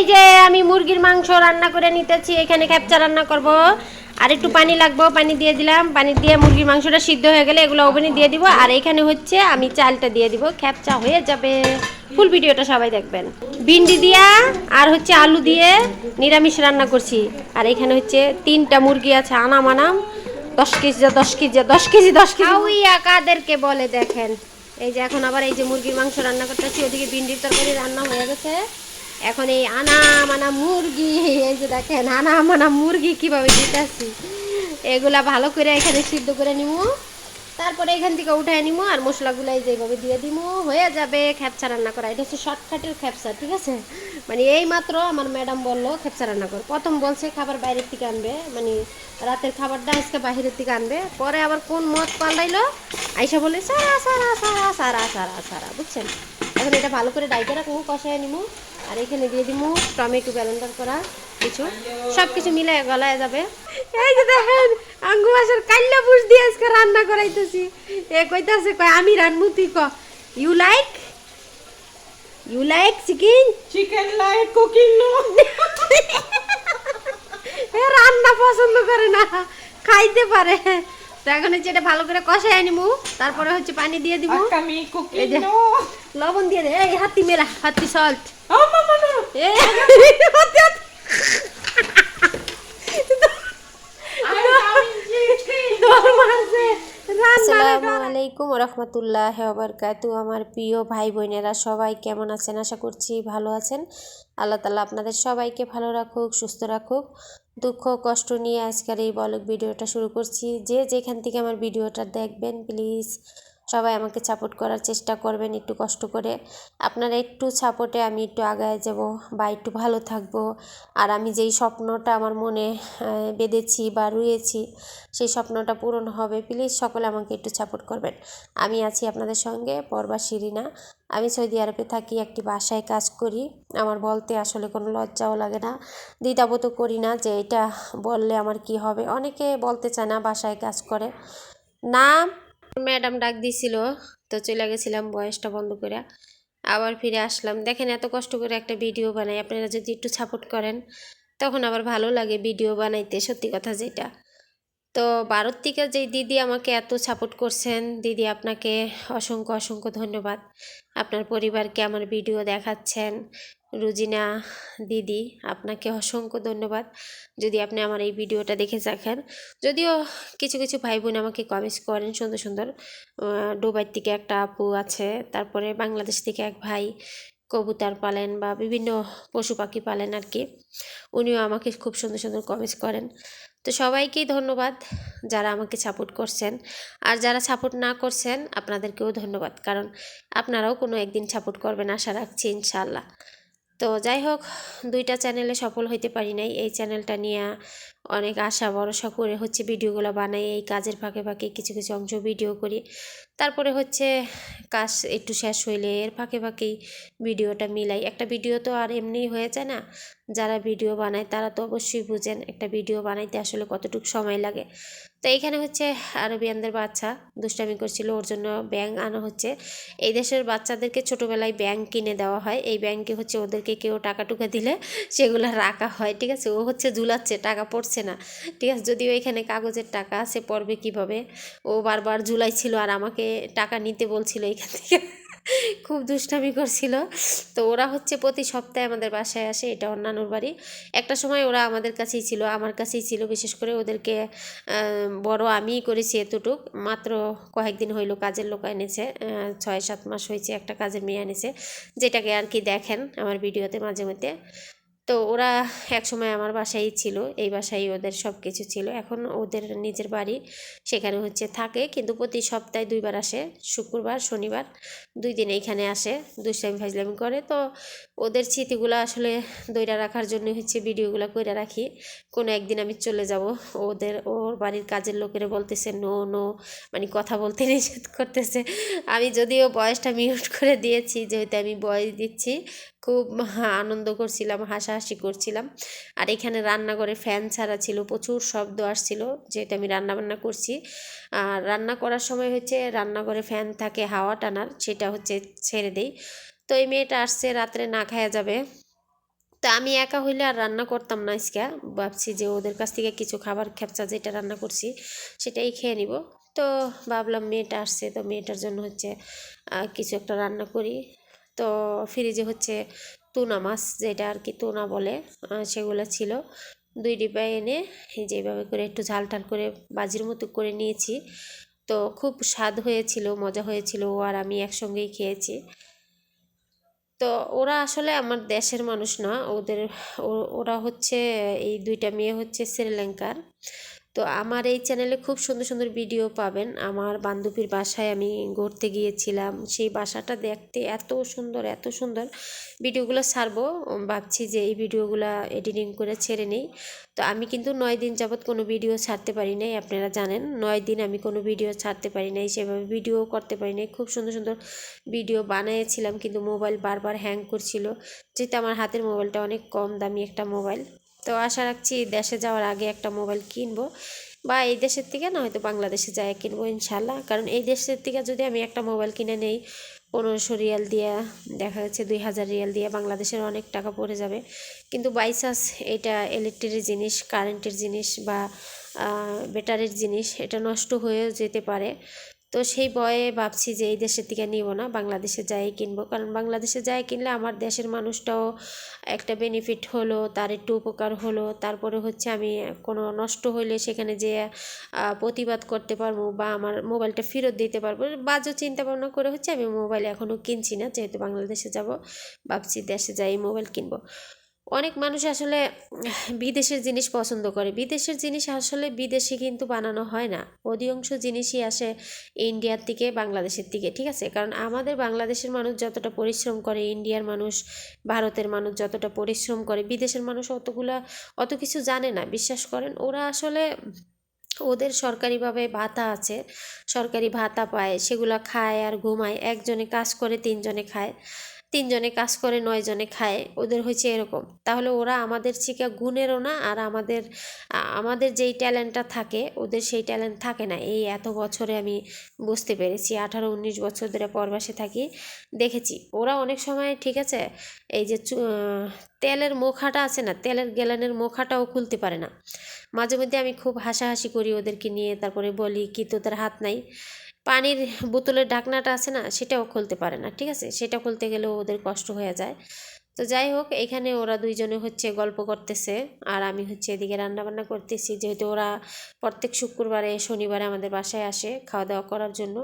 এই যে আমি মুরগির মাংস রান্না করে নিতেছি এখানে খ্যাপচা রান্না করব। আর একটু পানি লাগবো পানি দিয়ে দিলাম। পানি দিয়ে মুরগির মাংসটা সিদ্ধ হয়ে গেলে এগুলো ওভেনে দিয়ে দিব। আর এখানে হচ্ছে আমি চালটা দিয়ে দিব। খ্যাপচা হয়ে যাবে। ফুল ভিডিওটা সবাই দেখবেন। ভিন্ডি দিয়া আর হচ্ছে আলু দিয়ে নিরামিষ রান্না করছি। আর এখানে হচ্ছে তিনটা মুরগি আছে আনাম আনাম। দশ কেজি যা দশ কেজি যা দশ কেজি দশ কেজি। হাউইয়া কাদেরকে বলে দেখেন। এই যে এখন আবার এই যে মুরগির মাংস রান্না করতেছি ওদিকে ভিন্ডির তরকারি রান্না হয়ে গেছে। এখন এই আনা মানা মুরগি, এই যে দেখেন আনা মানা মুরগি কীভাবে দিতেছি। এগুলা ভালো করে এখানে সিদ্ধ করে নিমু। তারপরে এখান থেকে উঠায় নিমু আর মশলাগুলো এই যেভাবে দিয়ে দিমু। হয়ে যাবে খ্যাপসা রান্না করা। এটা হচ্ছে শর্টকাটের খ্যাপসা ঠিক আছে? মানে এই মাত্র আমার ম্যাডাম বলল খ্যাপসা রান্না কর। প্রথম বলছে, খাবার বাইরের থেকে আনবে। মানে রাতের খাবারটা আজকে বাইরের থেকে আনবে। পরে আবার কোন মদ পাল্টাইলো? আইসা বলে সারা সারা সারা সারা সারা সারা। বুঝছেন? এখন এটা ভালো করে ডাইতে রাখব, কষায় নিমু। আর এখানে দিয়ে দিমু টমেটো ব্যালেন্ডার করা কিছু। সব কিছু মিলে গলায় যাবে। এই যে দেখেন আঙ্গু মাসের কাল্লা বুঝ দিয়ে আজকে রান্না করাইতেছি। এ কইতাছে কয় আমি রান্নু তুই ক। You like you like chicken chicken like cooking no এ রান্না পছন্দ করে না খাইতে পারে। তো এখন হচ্ছে এটা ভালো করে কষায় আনিমু তারপরে হচ্ছে পানি দিয়ে দিব লবণ দিয়ে দে। এই হাতি মেলা হাতি সল্ট ও মামা না এ হাতি হাতি আসসালামু আলাইকুম রহমতুল্লাহ বরকাতু আমার প্রিয় ভাই বোনেরা সবাই কেমন আছেন? আশা করছি ভালো আছেন। আল্লাহ তালা আপনাদের সবাইকে ভালো রাখুক সুস্থ রাখুক। দুঃখ কষ্ট নিয়ে আজকের এই বলক ভিডিওটা শুরু করছি। যে যেখান থেকে আমার ভিডিওটা দেখবেন প্লিজ সবাই আমাকে সাপোর্ট করার চেষ্টা করবেন একটু কষ্ট করে। আপনারা একটু সাপোর্টে আমি একটু আগায় যাব বা একটু ভালো থাকব। আর আমি যেই স্বপ্নটা আমার মনে বেঁধেছি বা রুয়েছি, সেই স্বপ্নটা পূরণ হবে। প্লিজ সকলে আমাকে একটু সাপোর্ট করবেন। আমি আছি আপনাদের সঙ্গে, পর্বা শিরিনা। আমি সৌদি আরবে থাকি, একটি বাসায় কাজ করি। আমার বলতে আসলে কোনো লজ্জাও লাগে না। দ্বিধাবোধ করি না যে এটা বললে আমার কি হবে। অনেকে বলতে চায় না বাসায় কাজ করে। না ম্যাডাম ডাক দিছিল তো চলে গেছিলাম বয়সটা বন্ধ করে। আবার ফিরে আসলাম। দেখেন এত কষ্ট করে একটা ভিডিও বানাই, আপনারা যদি একটু সাপোর্ট করেন, তখন আবার ভালো লাগে ভিডিও বানাইতে, সত্যি কথা যেটা। তো ভারত থেকে যেই দিদি আমাকে এত সাপোর্ট করছেন, দিদি আপনাকে অসংখ্য অসংখ্য ধন্যবাদ। আপনার পরিবারকে আমার ভিডিও দেখাচ্ছেন রুজিনা দিদি, আপনাকে অসংখ্য ধন্যবাদ। যদি আপনি আমার এই ভিডিওটা দেখে থাকেন, যদিও কিছু কিছু ভাই বোন আমাকে কমেন্টস করেন, সুন্দর সুন্দর দুবাই থেকে একটা আপু আছে, তারপরে বাংলাদেশ থেকে এক ভাই কবুতর পালেন বা বিভিন্ন পশু পাখি পালেন আর কি, উনিও আমাকে খুব সুন্দর সুন্দর কমেন্টস করেন। তো সবাইকেই ধন্যবাদ যারা আমাকে সাপোর্ট করছেন। আর যারা সাপোর্ট না করছেন, আপনাদেরকেও ধন্যবাদ, কারণ আপনারাও কোনো একদিন সাপোর্ট করবেন, আশা রাখছি ইনশাল্লাহ তো যাই হোক, দুইটা চ্যানেলে সফল হইতে পারি নাই। এই চ্যানেলটা নিয়ে অনেক আশা, ভরসা করে হচ্ছে ভিডিওগুলো বানাই, এই কাজের ফাঁকে ফাঁকে কিছু কিছু অংশ ভিডিও করি। তারপরে হচ্ছে কাজ একটু শেষ হইলে এর ফাঁকে ফাঁকেই ভিডিওটা মিলাই। একটা ভিডিও তো আর এমনিই হয়ে যায় না। যারা ভিডিও বানায় তারা তো অবশ্যই বুঝেন একটা ভিডিও বানাইতে আসলে কতটুকু সময় লাগে। তো এইখানে হচ্ছে আরবিয়ানদের বাচ্চা দুষ্টামি করছিল, ওর জন্য ব্যাং আনা হচ্ছে। এই দেশের বাচ্চাদেরকে ছোটোবেলায় ব্যাংক কিনে দেওয়া হয়। এই ব্যাংকে হচ্ছে ওদেরকে কেউ টাকা টুকা দিলে সেগুলো রাখা হয়, ঠিক আছে? ও হচ্ছে ঝুলাচ্ছে, টাকা পড়ছে না, ঠিক আছে? যদিও এখানে কাগজের টাকা সে পড়বে কীভাবে? ও বারবার ঝুলাই ছিল আর আমাকে টাকা নিতে বলছিল এখান থেকে। খুব দুষ্টামি করছিল। তো ওরা হচ্ছে প্রতি সপ্তাহে আমাদের বাসায় আসে, এটা নানুর বাড়ি। একটা সময় ওরা আমাদের কাছেই ছিল, আমার কাছেই ছিল, বিশেষ করে ওদেরকে বড় আমিই করেছি এতটুক। মাত্র কয়েকদিন হইল কাজের লোক এনেছে ছয় সাত মাস হয়েছে একটা কাজের মেয়ে এনেছে, যেটাকে আর কি দেখেন আমার ভিডিওতে মাঝে মধ্যে। তো ওরা একসময় আমার বাসায় ছিল, এই বাসায় ওদের সব কিছু ছিল। এখন ওদের নিজের বাড়ি সেখানে হচ্ছে থাকে, কিন্তু প্রতি সপ্তাহে দুইবার আসে, শুক্রবার, শনিবার, দুই দিন এইখানে আসে, দুষ্টামি ফাজলামি করে। তো ওদের স্মৃতিগুলো আসলে দইরা রাখার জন্য হচ্ছে ভিডিওগুলো করে রাখি। কোনো একদিন আমি চলে যাব, ওদের, ওর বাড়ির কাজের লোকেরা বলতেছে, নো নো। মানে কথা বলতে নিষেধ করতেছে। আমি যদিও বয়সটা মিউট করে দিয়েছি, যেহেতু আমি বয়স দিচ্ছি, খুব আনন্দ করছিলাম হাসাহাসি করছিলাম। আর এখানে রান্নাঘরে ফ্যান ছাড়া ছিল, প্রচুর শব্দ আসছিল, যেহেতু আমি রান্নাবান্না করছি। আর রান্না করার সময় হচ্ছে রান্নাঘরে ফ্যান থাকে, হাওয়া টানার, সেটা হচ্ছে ছেড়ে দেই। তো এই মেয়েটা আসছে, রাত্রে না খাওয়া যাবে। তো আমি একা হইলে আর রান্না করতাম না আজকে। ভাবছি যে ওদের কাছ থেকে কিছু খাবার খেপচা যেটা রান্না করছি, সেটাই খেয়ে নিব। তো ভাবলাম মেয়েটা আসছে, তো মেয়েটার জন্য হচ্ছে কিছু একটা রান্না করি। তো ফ্রিজে হচ্ছে টুনা মাছ যেটা আর কি টুনা বলে সেগুলো ছিল। দুই ডিব্বা এনে এই যে এইভাবে করে একটু ঝাল টাল করে বাজির মতো করে নিয়েছি। তো খুব স্বাদ হয়েছিল, মজা হয়েছিল ও আর আমি একসঙ্গেই খেয়েছি। তো ওরা আসলে আমার দেশের মানুষ না, ওদের ওরা হচ্ছে এই দুইটা মেয়ে হচ্ছে শ্রীলঙ্কার। তো আমার এই চ্যানেলে খুব সুন্দর সুন্দর ভিডিও পাবেন। আমার বান্ধবীর বাসায় আমি ঘুরতে গিয়েছিলাম। সেই বাসাটা দেখতে এত সুন্দর এত সুন্দর। ভিডিওগুলো ছাড়বো। ভাবছি যে এই ভিডিওগুলো এডিটিং করে ছেড়ে নেই। তো আমি কিন্তু নয় দিন যাবৎ কোনো ভিডিও ছাড়তে পারি নাই, আপনারা জানেন। নয় দিন আমি কোনো ভিডিও ছাড়তে পারি নাই, সেভাবে ভিডিও করতে পারি নাই। খুব সুন্দর সুন্দর ভিডিও বানিয়েছিলাম, কিন্তু মোবাইল বারবার হ্যাং করছিল। যেহেতু আমার হাতের মোবাইলটা অনেক কম দামি একটা মোবাইল তো আশা রাখছি দেশে যাওয়ার আগে একটা মোবাইল কিনবো বা এই দেশের থেকে না হয়তো বাংলাদেশে যায় কিনবো ইনশাল্লাহ কারণ এই দেশের থেকে যদি আমি একটা মোবাইল কিনে নেই, পনেরোশো রিয়াল দিয়ে, দেখা যাচ্ছে দুই হাজার রিয়াল দিয়ে বাংলাদেশের অনেক টাকা পড়ে যাবে। কিন্তু বাইচান্স এটা ইলেকট্রিকের জিনিস কারেন্টের জিনিস বা ব্যাটারির জিনিস, এটা নষ্ট হয়ে যেতে পারে। তো সেই ভয়ে ভাবছি যে এই দেশের থেকে নিব না, বাংলাদেশে যাই কিনবো। কারণ বাংলাদেশে যাই কিনলে আমার দেশের মানুষটাও একটা বেনিফিট হলো, তার একটু উপকার হলো। তারপরে হচ্ছে আমি কোনো নষ্ট হইলে সেখানে যে প্রতিবাদ করতে পারব বা আমার মোবাইলটা ফেরত দিতে পারব। বাজে চিন্তা ভাবনা করে হচ্ছে আমি মোবাইল এখনও কিনছি না, যেহেতু বাংলাদেশে যাব, ভাবছি দেশে যাই মোবাইল কিনবো। অনেক মানুষ আসলে বিদেশের জিনিস পছন্দ করে। বিদেশের জিনিস আসলে বিদেশে কিন্তু বানানো হয় না। অধিকাংশ জিনিসই আসে ইন্ডিয়ার থেকে বাংলাদেশের দিকে, ঠিক আছে? কারণ আমাদের বাংলাদেশের মানুষ যতটা পরিশ্রম করে, ইন্ডিয়ার মানুষ, ভারতের মানুষ যতটা পরিশ্রম করে, বিদেশের মানুষ অতগুলা, অত কিছু জানে না, বিশ্বাস করেন? ওরা আসলে ওদের সরকারিভাবে ভাতা আছে, সরকারি ভাতা পায়, সেগুলো খায় আর ঘুমায়, একজনে কাজ করে, তিনজনে খায়। তিনজনে কাজ করে, নয়জনে খায়, ওদের হয়েছে এরকম। তাহলে ওরা আমাদের চিকা গুণেরও না, আর আমাদের আমাদের যেই ট্যালেন্টটা থাকে, ওদের সেই ট্যালেন্ট থাকে না। এই এত বছরে আমি বুঝতে পেরেছি, আঠারো, উনিশ বছর ধরে পরবাসে থাকি, দেখেছি। ওরা অনেক সময়, ঠিক আছে, এই যে তেলের মোখাটা আছে না, তেলের গ্যালানের মোখাটাও খুলতে পারে না। মাঝে মধ্যে আমি খুব হাসাহাসি করি ওদেরকে নিয়ে, তারপরে বলি, কি তোদের হাত নাই? পানির বোতলের ঢাকনাটা আছে না, সেটাও খুলতে পারে না, ঠিক আছে? সেটা খুলতে গেলেও ওদের কষ্ট হয়ে যায়। তো যাই হোক, এখানে ওরা দুইজনে হচ্ছে গল্প করতেছে, আর আমি হচ্ছে এদিকে রান্নাবান্না করতেছি, যেহেতু ওরা প্রত্যেক শুক্রবারে, শনিবারে আমাদের বাসায় আসে খাওয়া দাওয়া করার জন্য।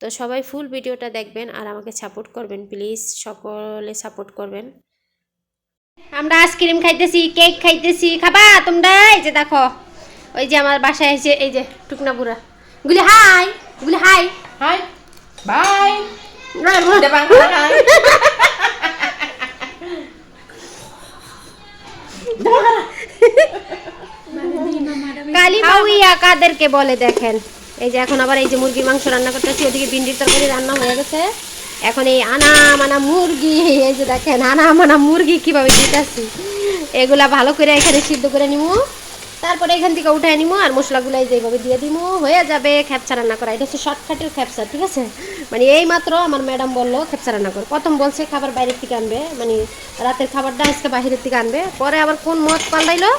তো সবাই ফুল ভিডিওটা দেখবেন আর আমাকে সাপোর্ট করবেন, প্লিজ। সকলে সাপোর্ট করবেন। আমরা আইসক্রিম খাইতেছি, কেক খাইতেছি, খাবা তোমরা? এই যে দেখো, ওই যে আমার বাসায় এসে, এই যে টুকনা বুড়া। গুলি, হাই! গুলি hi hi bye Debang hi কাদেরকে বলে দেখেন। এই যে এখন আবার এই যে মুরগির মাংস রান্না করতেছি ওদিকে ভিন্ডির তরকারি রান্না হয়ে গেছে। এখন এই আনা মানা মুরগি এই যে দেখেন আনা মানা মুরগি কীভাবে দিতেছি। এগুলা ভালো করে এখানে সিদ্ধ করে নিমু। তারপরে এখান থেকে উঠায় নিমু আর মশলাগুলো এই যে এইভাবে দিয়ে দিমু, হয়ে যাবে খেপসা রান্না করা। এটা হচ্ছে শর্টকাটের খেপসা, ঠিক আছে? মানে এই মাত্র আমার ম্যাডাম বলল খেপসা রান্না করো। প্রথম বলছে খাবার বাইরের থেকে আনবে মানে রাতের খাবারটা আজকে বাইরের থেকে আনবে। পরে আবার কোন মত পাল্টাইলো?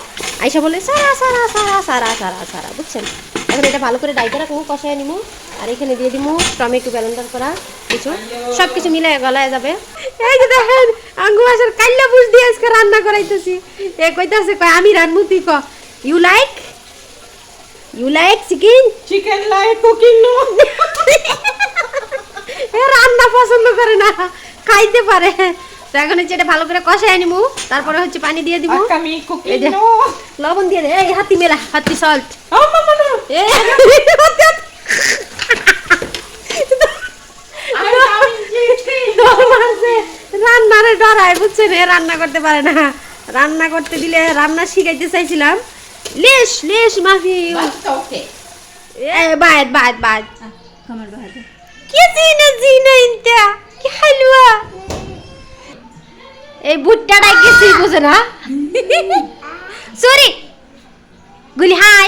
আইসা বলে সারা সারা সারা সারা সারা সারা বুঝছেন? এখন এটা ভালো করে ডাইতে রাখব কষায় নিমু, আর এখানে দিয়ে দিমু টমেটো ব্যালেন্ডার করা কিছু। সব কিছু মিলে গলায় যাবে। এই যে দেখেন আঙ্গু আসার কাল্লা বুঝ দিয়ে আজকে রান্না করাইতেছি। এ কইতাছে, কয়, আমি রান্নু তুই like you like chicken chicken like cooking no এ রান্না পছন্দ করে না খাইতে পারে। তো এখন হচ্ছে এটা ভালো করে কষায় নিমু তারপরে হচ্ছে পানি দিয়ে দিব লবণ দিয়ে দে এই হাতি মেলা হাতি সল্ট রান্নারে ডরায় বুঝছেন? এ রান্না করতে পারে না। রান্না করতে দিলে রান্না শিখাইতে চাইছিলাম। মাফি বাট ওকে এ বাদ বাদ বাদ কামার বাহাদুর কি জিনা জিনা ইনটা কি হালুয়া এই বুট্টাটা কিছুই বুঝে না সরি গুলি হাই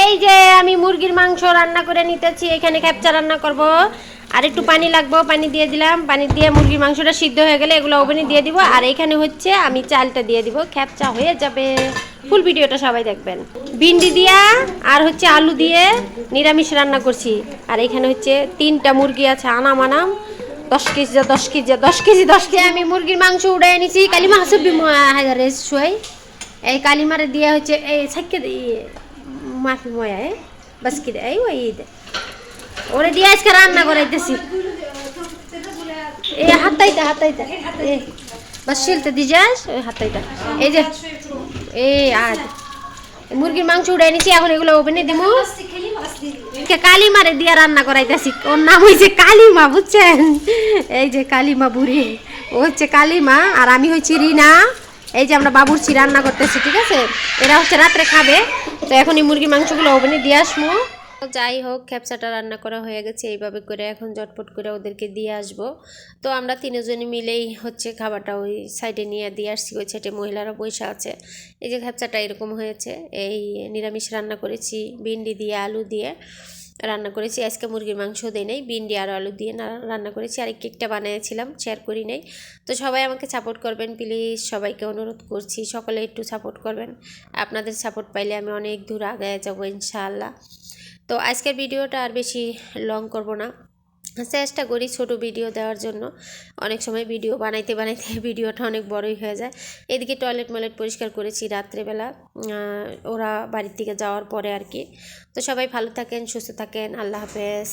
এই যে আমি মুরগির মাংস রান্না করে নিতেছি এখানে ক্যাপচা রান্না করব। আর একটু পানি লাগবে পানি দিয়ে দিলাম। পানি দিয়ে মুরগির মাংসটা সিদ্ধ হয়ে গেলে এগুলো ওভেনে দিয়ে দিব। আর এখানে হচ্ছে আমি চালটা দিয়ে দিব। খ্যাপচা হয়ে যাবে। ফুল ভিডিওটা সবাই দেখবেন। ভিন্ডি দিয়া আর হচ্ছে আলু দিয়ে নিরামিষ রান্না করছি। আর এখানে হচ্ছে তিনটা মুরগি আছে, আনাম আনাম। দশ কেজি যা, দশ কেজি যা, দশ কেজি দশ কেজি। আমি মুরগির মাংস উড়ে এনেছি, কালিমা হাসবি শুয়াই। এই কালিমারে দিয়ে হচ্ছে, এই সাইকে মাফি ময়া বাস কি দে, এই, ওই দে। ওরে দিয়ে আজকে রান্না করাইতেছি। এই হাতাইতে এ, বাস শিলতে দি যাস, ওই হাতাইতে এই যে মুরগির মাংস উড়াই নিছি, এখন এগুলো ওভেনে দিব কালিমারে দিয়া রান্না করাইতেছি, ওর নাম হয়েছে কালিমা, বুঝছেন? এই যে কালিমা বুড়ি, ও হচ্ছে কালিমা, আর আমি হচ্ছি রিনা। এই যে আমরা বাবুরচি রান্না করতেছি, ঠিক আছে? এরা হচ্ছে রাত্রে খাবে, তো এখন এই মুরগির মাংসগুলো ওভেনে দিয়ে আসব। যাই হোক খ্যাপসাটা রান্না করা হয়ে গেছে, এইভাবে করে এখন জটপট করে ওদেরকে দিয়ে আসব। তো আমরা তিনজনে মিলেই হচ্ছে খাবারটা ওই সাইডে নিয়ে দিয়ে আসছি, ওই সাইডে মহিলারা বসে আছে। এই যে খ্যাপসাটা এরকম হয়েছে, এই নিরামিষ রান্না করেছি, ভিন্ডি দিয়ে, আলু দিয়ে রান্না করেছি। আজকে মুরগির মাংস দিই নেই, ভিন্ডি আর আলু দিয়ে রান্না করেছি। আর কেকটা বানিয়েছিলাম শেয়ার করি নাই। তো সবাই আমাকে সাপোর্ট করবেন প্লিজ সবাইকে অনুরোধ করছি, সকলে একটু সাপোর্ট করবেন। আপনাদের সাপোর্ট পাইলে আমি অনেক দূর আগায় যাব, ইনশাআল্লাহ। তো আজকের ভিডিওটা আর বেশি লং করব না। চেষ্টা করি ছোট ভিডিও দেওয়ার জন্য। অনেক সময় ভিডিও বানাইতে বানাইতে ভিডিওটা অনেক বড়ই হয়ে যায়। এদিকে টয়লেট ময়লেট পরিষ্কার করেছি রাত্রেবেলা। ওরা বাড়ির থেকে যাওয়ার পরে আর কি। তো সবাই ভালো থাকেন, সুস্থ থাকেন। আল্লাহ হাফেজ।